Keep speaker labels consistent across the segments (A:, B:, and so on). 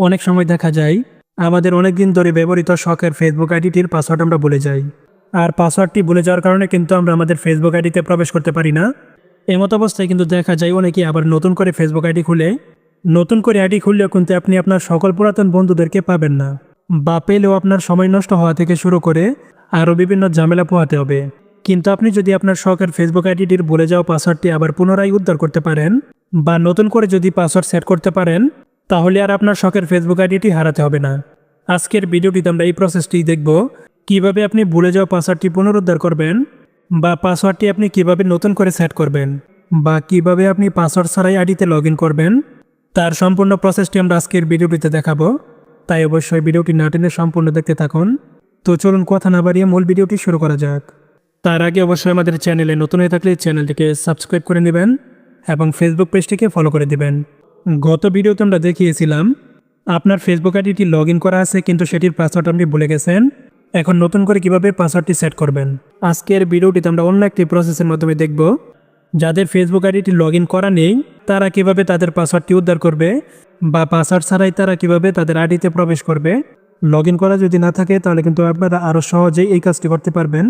A: অনেক সময় দেখা যায়, আমাদের অনেক দিন ধরে ব্যবহৃত শখের ফেসবুক আইডিটির পাসওয়ার্ড আমরা ভুলে যাই। আর পাসওয়ার্ডটি ভুলে যাওয়ার কারণে কিন্তু আমরা আমাদের ফেসবুক আইডিতে প্রবেশ করতে পারি না। এমত অবস্থায় কিন্তু দেখা যায় অনেকে আবার নতুন করে ফেসবুক আইডি খুলে। নতুন করে আইডি খুললেও কিন্তু আপনি আপনার সকল পুরাতন বন্ধুদেরকে পাবেন না। বা পেলেও আপনার সময় নষ্ট হওয়া থেকে শুরু করে আরও বিভিন্ন ঝামেলা পোহাতে হবে। কিন্তু আপনি যদি আপনার শখের ফেসবুক আইডিটির বলে যাওয়া পাসওয়ার্ডটি আবার পুনরায় উদ্ধার করতে পারেন, বা নতুন করে যদি পাসওয়ার্ড সেট করতে পারেন তাহলে আর আপনার শখের ফেসবুক আইডিটি হারাতে হবে না। আজকের ভিডিওটিতে আমরা এই প্রসেসটি দেখব। কীভাবে আপনি ভুলে যাওয়া পাসওয়ার্ডটি পুনরুদ্ধার করবেন বা পাসওয়ার্ডটি আপনি কীভাবে নতুন করে সেট করবেন বা কীভাবে আপনি পাসওয়ার্ড ছাড়াই আইডিতে লগ করবেন, তার সম্পূর্ণ প্রসেসটি আমরা আজকের ভিডিওটিতে দেখাবো। তাই অবশ্যই ভিডিওটি না টেনে সম্পূর্ণ দেখতে থাকুন। তো চলুন কথা না বাড়িয়ে মূল ভিডিওটি শুরু করা যাক। তার আগে অবশ্যই আমাদের চ্যানেলে নতুন হয়ে থাকলে চ্যানেলটিকে সাবস্ক্রাইব করে নেবেন এবং ফেসবুক পেজটিকে ফলো করে দিবেন। গত ভিডিওতে আমরা দেখিয়েছিলাম, আপনার ফেসবুক আইডিটি লগ করা আছে, কিন্তু সেটির পাসওয়ার্ড আপনি ভুলে গেছেন। এখন নতুন করে কীভাবে পাসওয়ার্ডটি সেট করবেন? আজকের ভিডিওটিতে আমরা অন্য একটি প্রসেসের মাধ্যমে দেখব। যাদের ফেসবুক আইডিটি লগ করা নেই, তারা কীভাবে তাদের পাসওয়ার্ডটি উদ্ধার করবে বা পাসওয়ার্ড ছাড়াই তারা কীভাবে তাদের আইডিতে প্রবেশ করবে? লগ করা যদি না থাকে, তাহলে কিন্তু আপনারা আরও সহজেই এই কাজটি করতে পারবেন।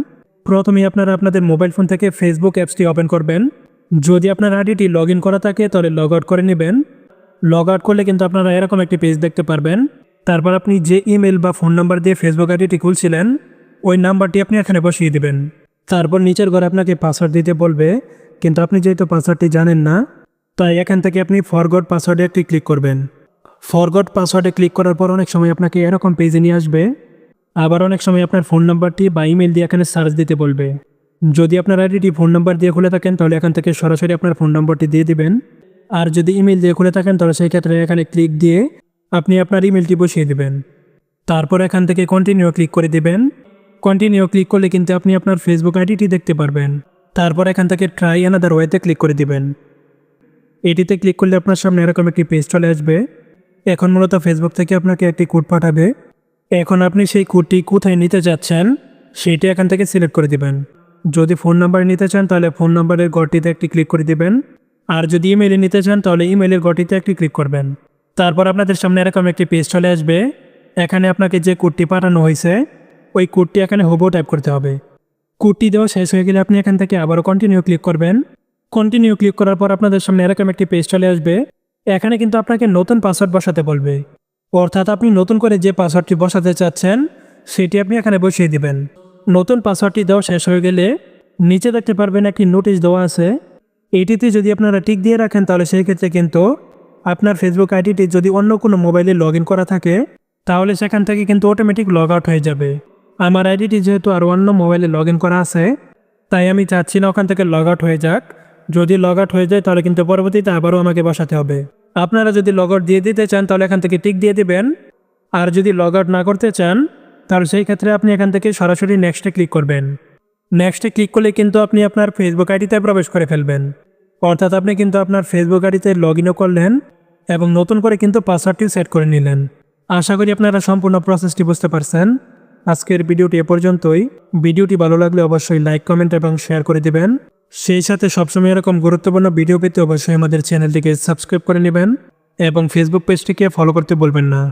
A: প্রথমেই আপনারা আপনাদের মোবাইল ফোন থেকে ফেসবুক অ্যাপসটি ওপেন করবেন। যদি আপনার আইডিটি লগ করা থাকে, তাহলে লগ আউট করে নেবেন। লগ আউট করলে কিন্তু আপনারা এরকম একটি পেজ দেখতে পারবেন। তারপর আপনি যে ইমেল বা ফোন নাম্বার দিয়ে ফেসবুক আইডিটি খুলছিলেন, ওই নাম্বারটি আপনি এখানে বসিয়ে দিবেন। তারপর নিচের ঘরে আপনাকে পাসওয়ার্ড দিতে বলবে, কিন্তু আপনি যেহেতু পাসওয়ার্ডটি জানেন না, তাই এখান থেকে আপনি ফরগড পাসওয়ার্ডে একটি ক্লিক করবেন। ফরগড পাসওয়ার্ডে ক্লিক করার পর অনেক সময় আপনাকে এরকম পেজে নিয়ে আসবে। আবার অনেক সময় আপনার ফোন নাম্বারটি বা ইমেল দিয়ে এখানে সার্চ দিতে বলবে। যদি আপনার আইডিটি ফোন নাম্বার দিয়ে খুলে থাকেন, তাহলে এখান থেকে সরাসরি আপনার ফোন নাম্বারটি দিয়ে দিবেন। আর যদি ইমেল দিয়ে খুলে থাকেন, তাহলে সেই ক্ষেত্রে এখানে ক্লিক দিয়ে আপনি আপনার ইমেলটি বসিয়ে দেবেন। তারপর এখান থেকে কন্টিনিউ ক্লিক করে দিবেন। কন্টিনিউ ক্লিক করলে কিন্তু আপনি আপনার ফেসবুক আইডিটি দেখতে পারবেন। তারপর এখান থেকে ট্রাই অ্যানাদার ওয়েতে ক্লিক করে দিবেন। এটিতে ক্লিক করলে আপনার সামনে এরকম একটি পেজ চলে আসবে। এখন মূলত ফেসবুক থেকে আপনাকে একটি কোড পাঠাবে। এখন আপনি সেই কোডটি কোথায় নিতে যাচ্ছেন সেইটি এখান থেকে সিলেক্ট করে দিবেন। যদি ফোন নাম্বার নিতে চান, তাহলে ফোন নাম্বারের গড়টিতে একটি ক্লিক করে দিবেন। আর যদি ইমেলে নিতে চান, তাহলে ইমেইলের গড়টিতে একটি ক্লিক করবেন। তারপর আপনাদের সামনে এরকম একটি পেজ চলে আসবে। এখানে আপনাকে যে কোডটি পাঠানো হয়েছে, ওই কোডটি এখানে হুবো টাইপ করতে হবে। কোডটি দেওয়া শেষ হয়ে গেলে আপনি এখান থেকে আবারও কন্টিনিউ ক্লিক করবেন। কন্টিনিউ ক্লিক করার পর আপনাদের সামনে এরকম একটি পেজ চলে আসবে। এখানে কিন্তু আপনাকে নতুন পাসওয়ার্ড বসাতে বলবে। অর্থাৎ আপনি নতুন করে যে পাসওয়ার্ডটি বসাতে চাচ্ছেন, সেটি আপনি এখানে বসিয়ে দিবেন। নতুন পাসওয়ার্ডটি দেওয়া শেষ হয়ে গেলে নিচে দেখতে পারবেন একটি নোটিশ দেওয়া আছে। এইটিতে যদি আপনারা টিক দিয়ে রাখেন, তাহলে সেই ক্ষেত্রে কিন্তু আপনার ফেসবুক আইডিটি যদি অন্য কোনো মোবাইলে লগ করা থাকে, তাহলে সেখান থেকে কিন্তু অটোমেটিক লগ আউট হয়ে যাবে। আমার আইডিটি যেহেতু আর অন্য মোবাইলে লগ করা আছে, তাই আমি চাচ্ছি না ওখান থেকে লগ আউট হয়ে যাক। যদি লগ আউট হয়ে যায়, তাহলে কিন্তু পরবর্তীতে আবারও আমাকে বসাতে হবে। আপনারা যদি লগ আউট দিয়ে দিতে চান, তাহলে এখান থেকে টিক দিয়ে দিবেন। আর যদি লগ আউট না করতে চান, তাহলে সেই ক্ষেত্রে আপনি এখান থেকে সরাসরি নেক্সটে ক্লিক করবেন। নেক্সটে ক্লিক করলে কিন্তু আপনি আপনার ফেসবুক আইডিতে প্রবেশ করে ফেলবেন। অর্থাৎ আপনি কিন্তু আপনার ফেসবুক আইডিতে লগ ইনও করলেন এবং নতুন করে কিন্তু পাসওয়ার্ডটিও সেট করে নিলেন। আশা করি আপনারা সম্পূর্ণ প্রসেসটি বুঝতে পারছেন। আজকের ভিডিওটি এ পর্যন্তই। ভিডিওটি ভালো লাগলে অবশ্যই লাইক কমেন্ট এবং শেয়ার করে দিবেন। সেই সাথে সবসময় এরকম গুরুত্বপূর্ণ ভিডিও পেতে অবশ্যই আমাদের চ্যানেলটিকে সাবস্ক্রাইব করে নেবেন এবং ফেসবুক পেজটিকে ফলো করতে বলবেন না।